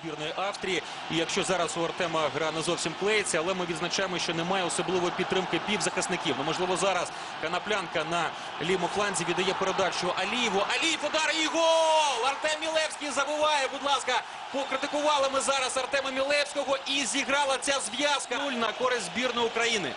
збірної Австрії. І якщо зараз у Артема гра не зовсім клеїться, але ми відзначаємо, що немає особливої підтримки півзахисників. Ну, можливо, зараз Канаплянка на лівому фланзі віддає передачу Алієву. Алієв удар і гол! Артем Мілевський забуває, будь ласка. Покритикували ми зараз Артема Мілевського і зіграла ця зв'язка Нуль на користь збірної України.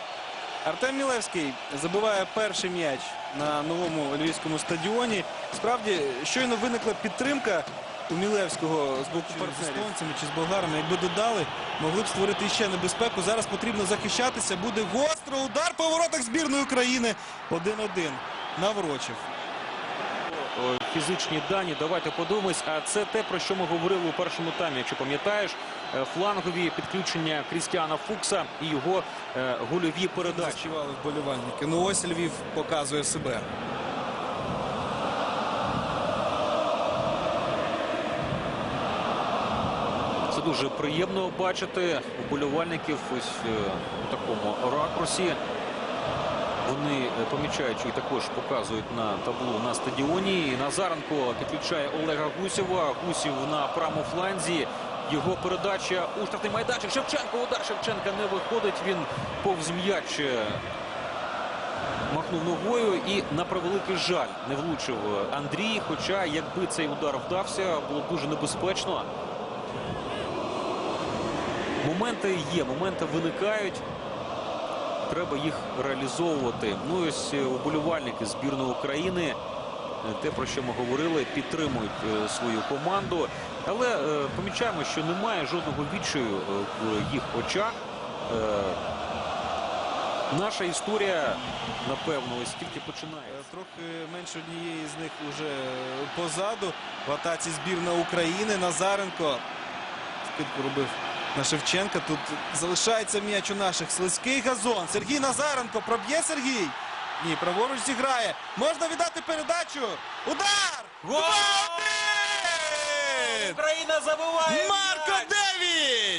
Артем Мілевський забиває перший м'яч на новому львівському стадіоні. Справді, щойно виникла підтримка у Мілевського з боку з естонцями чи з болгарами. Якби додали, могли б створити ще небезпеку. Зараз потрібно захищатися. Буде гостро удар по воротах збірної України. 1-1. Наврочив. Фізичні дані, давайте подивимось. А це те, про що ми говорили у першому таймі. Якщо пам'ятаєш, Е, флангові підключення Крістіана Фукса і його е, гольові передачі. Зачували вболівальники. Ну ось Львів показує себе. Дуже приємно бачити вболівальників ось е, у такому ракурсі. Вони е, помічають, і також показують на табло на стадіоні. І Назаренко підключає Олега Гусєва. Гусів на правому фланзі. Його передача у штрафний майданчик. Шевченко. Удар Шевченка не виходить. Він повз м'яч е, махнув ногою і на превеликий жаль не влучив Андрій. Хоча, якби цей удар вдався, було дуже небезпечно. Моменти є, моменти виникають. Треба їх реалізовувати. Ну і ось е, уболівальники збірної України, е, те про що ми говорили, підтримують е, свою команду. Але помічаємо, що немає жодного відчаю в їх очах. Наша історія, напевно, ось тільки починає. Трохи менше однієї з них уже позаду. В атаці збірна України. Назаренко. Скидку робив на Шевченка. Тут залишається м'яч у наших. Слизький газон. Сергій Назаренко. Проб'є Сергій. Ні, праворуч зіграє. Можна віддати передачу. Удар! Гол! Україна забуває! Марко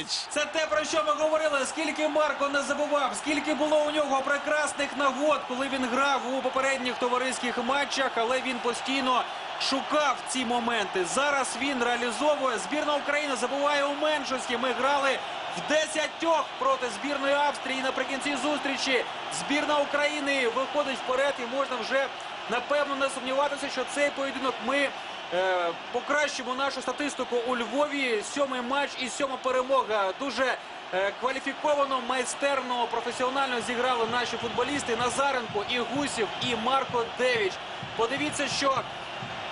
м'яч! Це те, про що ми говорили. Скільки Марко не забував, скільки було у нього прекрасних нагод, коли він грав у попередніх товариських матчах, але він постійно шукав ці моменти. Зараз він реалізовує. Збірна України забуває у меншості. Ми грали в десятьох проти збірної Австрії. Наприкінці зустрічі збірна України виходить вперед, і можна вже напевно не сумніватися, що цей поєдинок ми. Е, Покращимо нашу статистику у Львові. Сьомий матч і сьома перемога. Дуже е, кваліфіковано, майстерно, професіонально зіграли наші футболісти. Назаренко, і Гусів, і Марко Девіч. Подивіться, що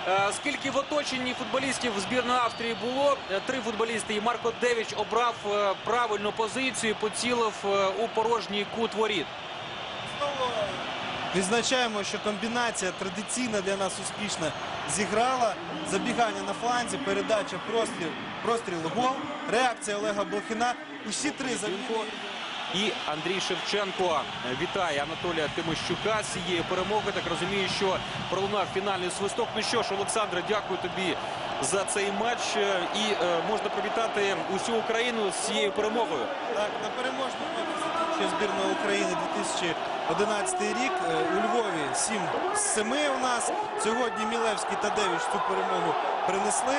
е, скільки в оточенні футболістів збірної Австрії було. Три футболісти. І Марко Девіч обрав правильну позицію, поцілив у порожній кут воріт. Знову відзначаємо, що комбінація традиційна для нас успішна зіграла. Забігання на фланзі, передача, простріл, простріл, гол, реакція Олега Блохіна. Усі три завінко. І Андрій Шевченко вітає Анатолія Тимощука з цією перемогою. Так розумію, що пролунав фінальний свисток. Ну що ж, Олександре, дякую тобі за цей матч. І е, можна привітати усю Україну з цією перемогою. Так, на переможному закінчує збірна України 2011 рік. Е, У Львові 7 з 7 у нас. Сьогодні Мілевський та Девіч цю перемогу принесли.